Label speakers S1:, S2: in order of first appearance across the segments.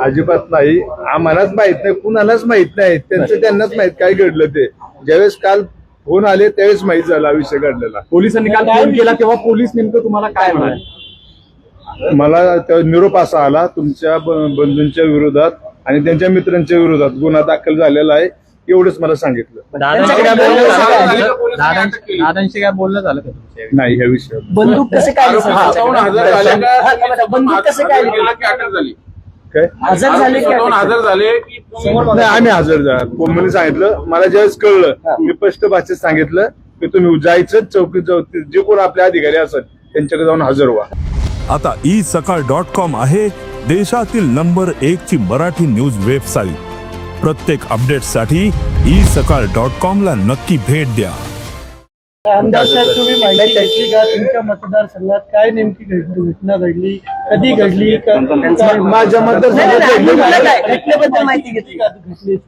S1: अजिबात नाही. आम्हालाच माहीत नाही कुणालाच माहीत नाही. त्यांचं त्यांनाच माहीत काय घडलं ते. ज्यावेळेस काल फोन आले त्यावेळेस माहीत झाला विषय घडलेला.
S2: पोलिसांनी काल फोन केला तेव्हा पोलीस नेमकं तुम्हाला काय म्हणाले?
S1: मला त्या निरोप असा आला तुमच्या बंधूंच्या विरोधात आणि त्यांच्या मित्रांच्या विरोधात गुन्हा दाखल झालेला आहे एवढंच मला सांगितलं.
S2: दादांशी काय बोलणं झालं? का?
S1: नाही ह्या विषयावर.
S3: बंदूक कसं काय बंदूक कसं काय
S1: काय?
S3: हजर झाले की
S4: स्वतःहून
S3: अटक?
S4: हजर झाले की तुम्ही-
S1: नाही आम्ही हजर झालो. कोमलने सांगितलं मला ज्यावेळेस कळलं मी स्पष्ट भाषेत सांगितलं की तुम्ही जायचं चौकीत जाऊ जे कोण आपले अधिकारी असत त्यांच्याकडे जाऊन हजर व्हा.
S5: आता ई सकाळ डॉट कॉम आहे देशातील नंबर एक ची मराठी न्यूज वेबसाईट. प्रत्येक अपडेटसाठी ई सकाळ डॉट कॉम ला नक्की भेट द्या.
S6: आमदार साहेब तुम्ही माहिती घेतली का तुमच्या मतदारसंघात काय नेमकी घड- घटना घडली कधी घडली क- काय-
S1: माझ्या
S3: नाही,
S1: मतदारसंघात
S3: नाही, घटनेबद्दल माहिती घेतली
S6: का घटनेची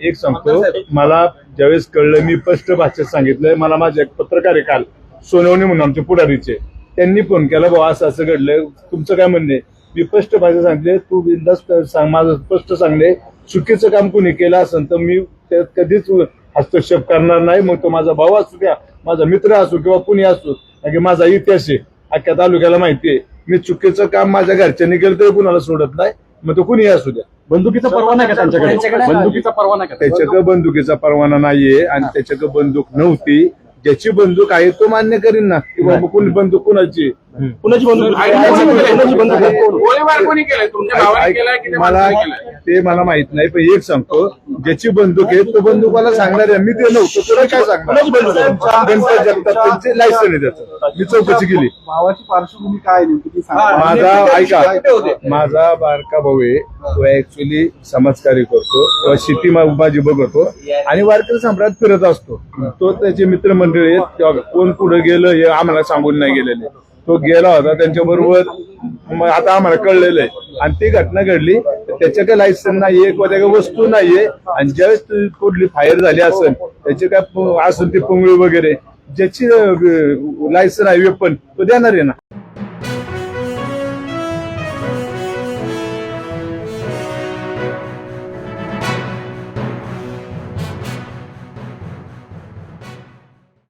S1: एक सांगतो मला ज्यावेळेस कळलं मी स्पष्ट भाषेत सांगितलंय मला माझे एक पत्रकार आहे काल सोनवणे म्हणून आमचे पुढारीचे त्यांनी फोन केला बाबा असं असं घडलंय तुमचं काय म्हणणे मी स्पष्ट भाषेत सांगितले तू बिंदास्त सांग माझं स्पष्ट सांगले चुकीचं काम कोणी केलं असेल तर मी त्यात कधीच हस्तक्षेप करणार नाही. मग तो माझा भाऊ असू द्या माझा मित्र असो किंवा कुणी असो की माझा इतिहास आहे अख्ख्या तालुक्याला माहिती आहे. मी चुकीचं काम माझ्या घरच्यांनी केलं तरी कुणाला सोडत नाही मग तो कुणी असू द्या.
S2: बंदुकीचा परवाना आहे का त्यांच्याकडे? बंदुकीचा परवाना का?
S1: त्याच्याकडे बंदुकीचा परवाना नाहीये आणि त्याच्याकडे बंदूक नव्हती. ज्याची बंदूक आहे तो मान्य करीन ना की बाबा कोणी बंदूक कुणाची?
S2: कुणाची बंदूक? कुणाची बंदूक आहे? कोण?
S4: गोळीबार कोणी केलाय? तुमच्या भावाने केलाय की त्या
S1: मला ते मला माहीत नाही पण एक सांगतो ज्याची बंदूक आहे तो बंदूकवाला सांगणार आहे. मी ते नव्हतं तुला काय सांगणार? गणपत जगताप त्यांचे लायसन आहे त्याचं. मी चौकशी केली.
S6: भावाची पार्श्वभूमी काय नेमकी ती सांगा.
S1: माझा ऐका. माझा बारका भाऊ आहे. तो ऍक्च्युली समाजकार्य करतो किंवा शेती माझी बघतो आणि वारकरी सम्राट फिरत असतो. तो त्याचे मित्रमंडळी आहेत तेव्हा कोण पुढे गेलं हे आम्हाला सांगून नाही गेलेले. तो गेला होता त्यांच्या बरोबर आता आम्हाला कळलेलं आहे. आणि ती घटना घडली त्याच्या काही लायसन नाहीये किंवा त्या काही वस्तू नाहीये. आणि ज्यावेळेस कुठली फायर झाली असेल त्याचे काय असेल ती पुंगळी वगैरे ज्याची लायसन आहे वेपन तो देणार आहे ना.